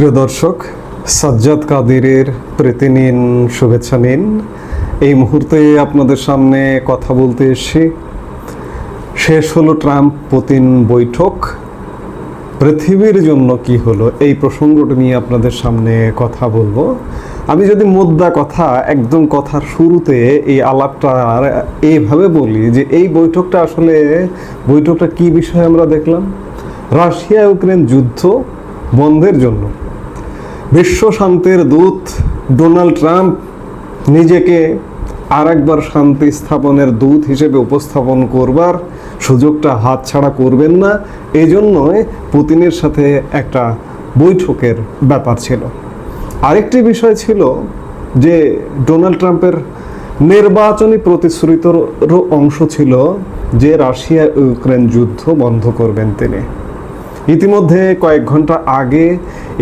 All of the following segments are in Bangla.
প্রিয় দর্শক, সাজ্জাদ কাদিরের প্রীতি নিন শুভেচ্ছা নিন। এই মুহূর্তে আপনাদের সামনে কথা বলতে এসে শেষ হলো ট্রাম্প পুতিন বৈঠক। পৃথিবীর জন্য কি হলো? এই প্রসঙ্গটা নিয়ে আপনাদের সামনে কথা বলব। আমি যদি মোদ্দা কথা, একদম কথার শুরুতে এই আলাপটা এইভাবে বলি যে এই বৈঠকটা আসলে, বৈঠকটা কি বিষয়ে আমরা দেখলাম? রাশিয়া ইউক্রেন যুদ্ধ বন্ধের জন্য। বিশ্ব শান্তির দূত ডোনাল্ড ট্রাম্প নিজেকে আর একবার শান্তি স্থাপনের দূত হিসেবে উপস্থাপন করবার সুযোগটা হাতছাড়া করবেন না। এই জন্যই পুতিনের সাথে একটা বৈঠকের ব্যাপার ছিল। আরেকটি বিষয় ছিল যে ডোনাল্ড ট্রাম্পের নির্বাচনী প্রতিশ্রুতিরও অংশ ছিল যে রাশিয়া ইউক্রেন যুদ্ধ বন্ধ করবেন তিনি। ইতিমধ্যে কয়েক ঘণ্টা আগে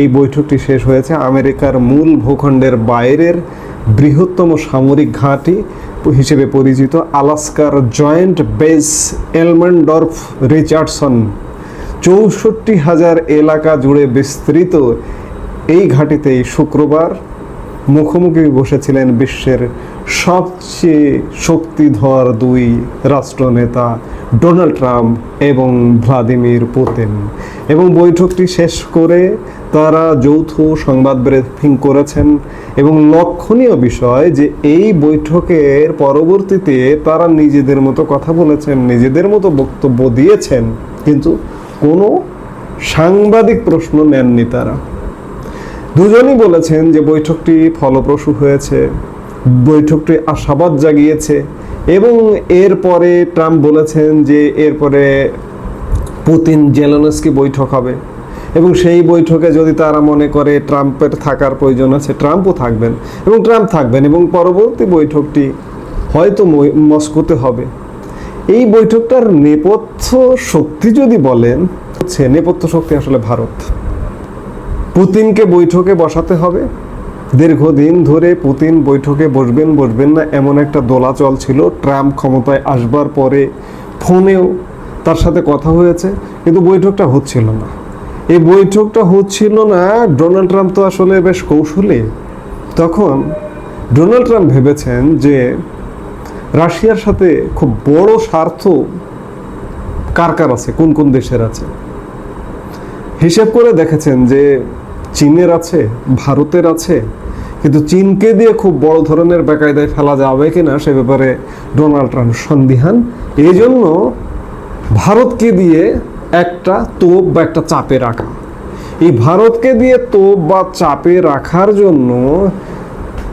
এই বৈঠকটি শেষ হয়েছে। আমেরিকার মূল ভূখণ্ডের বাইরের বৃহত্তম সামরিক ঘাঁটি হিসেবে পরিচিত আলাস্কার জয়েন্ট বেস এলমন্ডর্ফ রিচার্ডসন। চৌষট্টি হাজার এলাকা জুড়ে বিস্তৃত এই ঘাঁটিতেই শুক্রবার মুখোমুখি বসেছিলেন বিশ্বের সবচেয়ে শক্তিধর দুই রাষ্ট্রনেতা ডোনাল্ড ট্রাম্প এবং ভ্লাদিমির পুতিন। এবং বৈঠকটি শেষ করে তারা যৌথ সংবাদ ব্রিফিং করেছেন এবং লক্ষণীয় বিষয় যে এই বৈঠকের পরবর্তীতে তারা নিজেদের মতো কথা বলেছেন, নিজেদের মতো বক্তব্য দিয়েছেন, কিন্তু কোনো সাংবাদিক প্রশ্ন নেননি তারা। দুজনই বলেছেন যে বৈঠকটি ফলপ্রসূ হয়েছে। বৈঠকটি আশাবাদ জাগিয়েছে এবং এরপরে ট্রাম্প বলেছেন যে এরপরে পুতিন জেলনস্কি বৈঠক হবে এবং সেই বৈঠকে যদি তারা মনে করে ট্রাম্পের থাকার প্রয়োজন আছে, ট্রাম্পও থাকবেন এবং ট্রাম্প থাকবেন এবং পরবর্তী বৈঠকটি হয়তো মস্কোতে হবে। এই বৈঠকটার নেপথ্য শক্তি যদি বলেন, হচ্ছে নেপথ্য শক্তি আসলে ভারত। পুতিনকে বৈঠকে বসাতে হবে। দীর্ঘদিন ধরে পুতিন বৈঠকে বসবেন বসবেন না এমন একটা দোলাচল ছিল। ট্রাম্প ক্ষমতায় আসবার পরে ফোনেও তার সাথে কথা হয়েছে, কিন্তু বৈঠকটা হচ্ছিল না। এই বৈঠকটা হচ্ছিল না, ডোনাল্ড ট্রাম্প তো আসলে বেশ কৌশলী। তখন ডোনাল্ড ট্রাম্প ভেবেছেন যে রাশিয়ার সাথে খুব বড় স্বার্থ কার কার আছে, কোন কোন দেশের আছে? হিসেব করে দেখেছেন যে চীনের আছে, ভারতের আছে কিন্তু চীনকে দিয়ে খুব বড় ধরনের বেকায়দায় ফেলা যাবে কিনা সে ব্যাপারে ডোনাল্ড ট্রাম্প সন্দিহান। এই জন্য ভারতকে দিয়ে একটা তোপ বা একটা চাপে রাখা। এই ভারতকে দিয়ে তোপ বা চাপে রাখার জন্য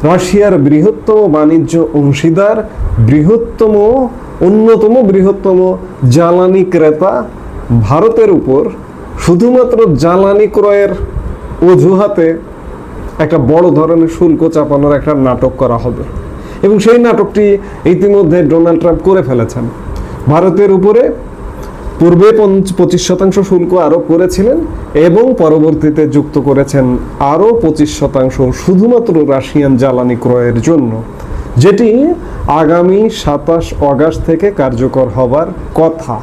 রাশিয়ার বৃহত্তম বাণিজ্য অংশীদার, বৃহত্তম, অন্যতম বৃহত্তম জ্বালানি ক্রেতা ভারতের উপর শুধুমাত্র জ্বালানি ক্রয়ের অজুহাতে একটা বড় ধরনের শুল্ক চাপানোর একটা নাটক করা হবে। এবং সেই নাটকটি ইতিমধ্যে ডোনাল্ড ট্রাম্প করে ফেলেছেন। ভারতের উপরে পূর্বে পঁচিশ শতাংশ শুল্ক আরোপ করেছিলেন এবং পরবর্তীতে যুক্ত করেছেন আরও পঁচিশ শতাংশ শুধুমাত্র রাশিয়ান জ্বালানি ক্রয়ের জন্য, যেটি আগামী সাতাশ অগাস্ট থেকে কার্যকর হবার কথা।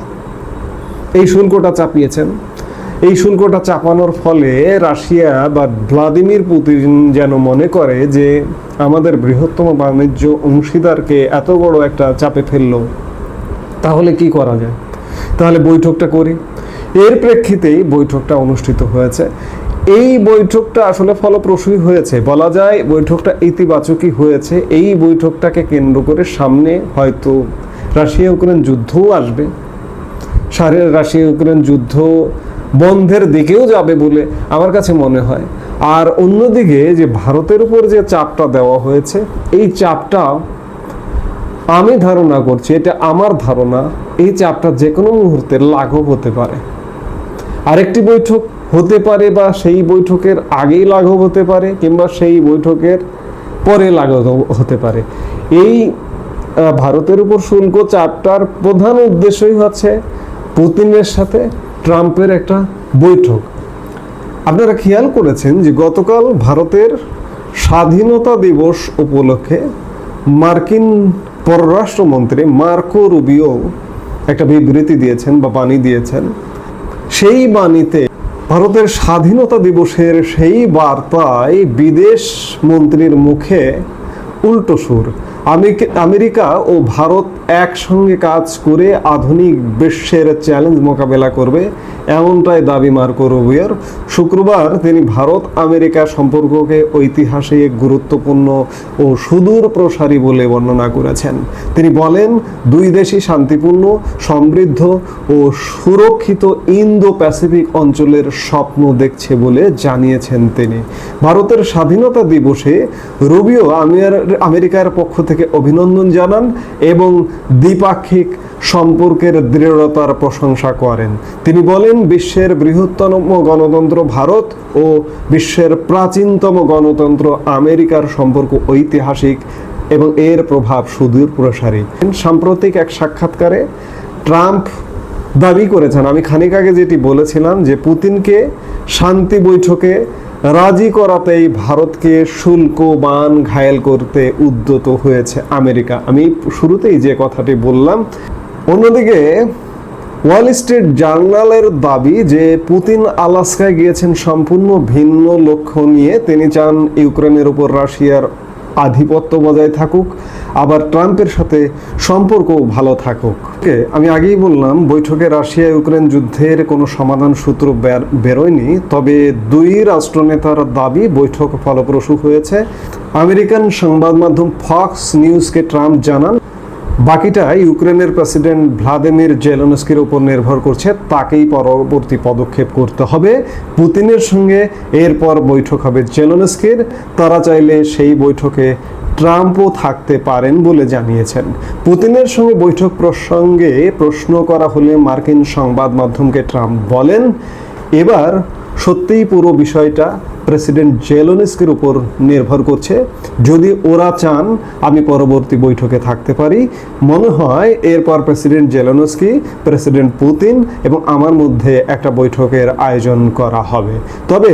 এই শুল্কটা চাপিয়েছেন। এই শুল্কটা চাপানোর ফলে রাশিয়া বা ভ্লাদিমির পুতিন যেন মনে করে যে আমাদের বৃহত্তম বাণিজ্য অংশীদারকে এত বড় একটা চাপে ফেলল। তাহলে কি করা যায়? তাহলে বৈঠকটা করি। এর প্রেক্ষিতেই বৈঠকটা অনুষ্ঠিত হয়েছে। এই বৈঠকটা আসলে ফলপ্রসূই হয়েছে। বলা যায় বৈঠকটা ইতিবাচকই হয়েছে। এই বৈঠকটাকে কেন্দ্র করে সামনে হয়তো রাশিয়া ইউক্রেন যুদ্ধও আসবে। রাশিয়া ইউক্রেন যুদ্ধ বন্ধের দিকেও যাবে বলে আমার কাছে মনে হয়। আর অন্যদিকে যে ভারতের উপর যে চাপটা দেওয়া হয়েছে, এই চাপটা আমি ধারণা করছি, এটা আমার ধারণা, এই চাপটা যে কোনো মুহূর্তে লাঘব হতে পারে। আরেকটি বৈঠক হতে পারে বা সেই বৈঠকের আগেই লাঘব হতে পারে কিংবা সেই বৈঠকের পরে লাঘব হতে পারে। এই ভারতের উপর শুল্ক চাপটার প্রধান উদ্দেশ্যই হচ্ছে পুতিনের সাথে ট্রাম্পের একটা বৈঠক। আপনারা খেয়াল করেছেন যে গতকাল ভারতের স্বাধীনতা দিবস উপলক্ষে মার্কিন পররাষ্ট্রমন্ত্রী মার্কো রুবিও একটা বিবৃতি দিয়েছেন বা বাণী দিয়েছেন। সেই বাণীতে ভারতের স্বাধীনতা দিবসের সেই বার্তায় বিদেশ মন্ত্রীর মুখে উল্টো সুর। আমেরিকা- ও ভারত একসঙ্গে কাজ করে আধুনিক বিশ্বের চ্যালেঞ্জ মোকাবেলা করবে, এমনটাই দাবি মার্কো রুবিওর। শুক্রবার তিনি ভারত, আমেরিকা সম্পর্ককে ঐতিহাসিক, গুরুত্বপূর্ণ ও সুদূর প্রসারী বলে বর্ণনা করেছেন। তিনি বলেন, দুই দেশই শান্তিপূর্ণ, সমৃদ্ধ ও সুরক্ষিত ইন্দো প্যাসিফিক অঞ্চলের স্বপ্ন দেখছে বলে জানিয়েছেন তিনি। ভারতের স্বাধীনতা দিবসে রুবিও আমের- আমেরিকার পক্ষ থেকে অভিনন্দন জানান এবং দ্বিপাক্ষিক সম্পর্কের দৃঢ়তার প্রশংসা করেন। তিনি বলেন, বিশ্বের বৃহত্তম গণতন্ত্র ভারত ও বিশ্বের প্রাচীনতম গণতন্ত্র আমেরিকার সম্পর্ক ঐতিহাসিক এবং এর প্রভাব সুদূর প্রসারী। সাম্প্রতিক এক সাক্ষাৎকারে ট্রাম্প দাবি করেছেন, আমি খানিক আগে যেটি বলেছিলাম যে পুতিনকে শান্তি বৈঠকে রাজি করাতেই ভারতকে শুল্ক, বান, ঘায়েল করতে উদ্যত হয়েছে আমেরিকা। আমি শুরুতেই যে কথাটি বললাম, অন্যদিকে ওয়াল স্ট্রিট জার্নালের দাবি যে পুতিন আলাস্কায় গিয়েছেন সম্পূর্ণ ভিন্ন লক্ষ্য নিয়ে। তিনি চান ইউক্রেনের উপর রাশিয়ার আধিপত্য বজায় থাকুক, আবার ট্রাম্পের সাথে সম্পর্কও ভালো থাকুক। আমি আগেই বললাম, বৈঠকে রাশিয়া ইউক্রেন যুদ্ধের কোনো সমাধান সূত্র বেরোয়নি, তবে দুই রাষ্ট্রনেতার দাবি বৈঠক ফলপ্রসূ হয়েছে। আমেরিকান সংবাদ মাধ্যম ফক্স নিউজকে ট্রাম্প জানান বাকিটা ইউক্রেনের প্রেসিডেন্ট ভ্লাদিমির জেলনস্কির উপর নির্ভর করছে, তাকেই পরবর্তী পদক্ষেপ করতে হবে। পুতিনের সঙ্গে এরপর বৈঠক হবে জেলনস্কির, তারা চাইলে সেই বৈঠকে ট্রাম্পও থাকতে পারেন বলে জানিয়েছেন। পুতিনের সঙ্গে বৈঠক প্রসঙ্গে প্রশ্ন করা হলে মার্কিন সংবাদ মাধ্যমকে ট্রাম্প বলেন, এবার সত্যিই পুরো বিষয়টা প্রেসিডেন্ট জেলোনেস্কির উপর নির্ভর করছে। যদি ওরা চান, আমি পরবর্তী বৈঠকে থাকতে পারি। মনে হয় এরপর প্রেসিডেন্ট জেলোনস্কি, প্রেসিডেন্ট পুতিন এবং আমার মধ্যে একটা বৈঠকের আয়োজন করা হবে। তবে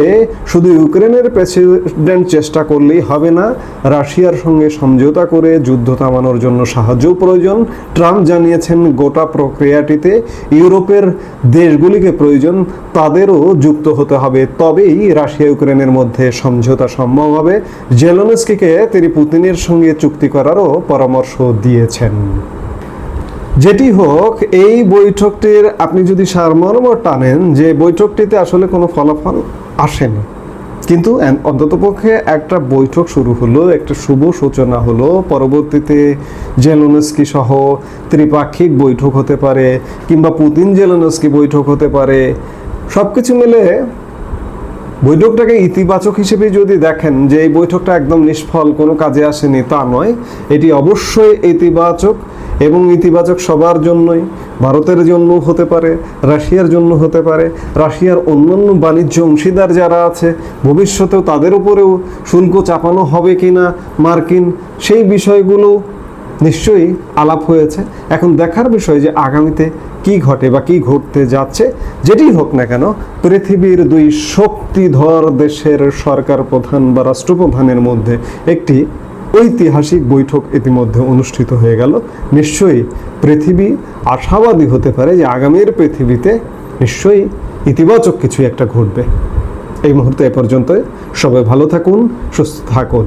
শুধু ইউক্রেনের প্রেসিডেন্ট চেষ্টা করলেই হবে না, রাশিয়ার সঙ্গে সমঝোতা করে যুদ্ধ থামানোর জন্য সাহায্যও প্রয়োজন। ট্রাম্প জানিয়েছেন, গোটা প্রক্রিয়াটিতে ইউরোপের দেশগুলিকে প্রয়োজন, তাদেরও যুক্ত হতে হবে। তবেই রাশিয়া ইউক্রেনের মধ্যে সমঝোতা সম্ভব হবে। জেলনস্কিকে তিনি পুতিনের সঙ্গে চুক্তি করারও পরামর্শ দিয়েছেন। যেটি হোক, এই বৈঠকটির আপনি যদি সারমর্ম টানেন যে বৈঠকটিতে আসলে কোনো ফলাফল আসেনি। কিন্তু অন্ততপক্ষে একটা বৈঠক শুরু হলো, একটা শুভ সূচনা হলো। পরবর্তীতে জেলোনস্কি সহ ত্রিপাক্ষিক বৈঠক হতে পারে কিংবা পুতিন জেলোনস্কি বৈঠক হতে পারে। সব কিছু মিলে বৈঠকটাকে ইতিবাচক হিসেবে যদি দেখেন যে এই বৈঠকটা একদম নিষ্ফল, কোনো কাজে আসেনি, তা নয়। এটি অবশ্যই ইতিবাচক এবং ইতিবাচক সবার জন্যই। ভারতের জন্য হতে পারে, রাশিয়ার জন্য হতে পারে, রাশিয়ার অন্যান্য বাণিজ্য অংশীদার যারা আছে, ভবিষ্যতেও তাদের উপরেও শুল্ক চাপানো হবে কিনা মার্কিন, সেই বিষয়গুলো নিশ্চয়ই আলাপ হয়েছে। এখন দেখার বিষয় যে আগামীতে কি ঘটে বা কি ঘটতে যাচ্ছে, যেটি হোক না কেন, পৃথিবীর দুই শক্তিধর দেশের সরকার প্রধান বা রাষ্ট্রপ্রধানের মধ্যে একটি ঐতিহাসিক বৈঠক ইতিমধ্যে অনুষ্ঠিত হয়ে গেল। নিশ্চয়ই পৃথিবী আশাবাদী হতে পারে যে আগামীর পৃথিবীতে নিশ্চয়ই ইতিবাচক কিছু একটা ঘটবে। এই মুহূর্তে এ পর্যন্ত সবাই ভালো থাকুন, সুস্থ থাকুন।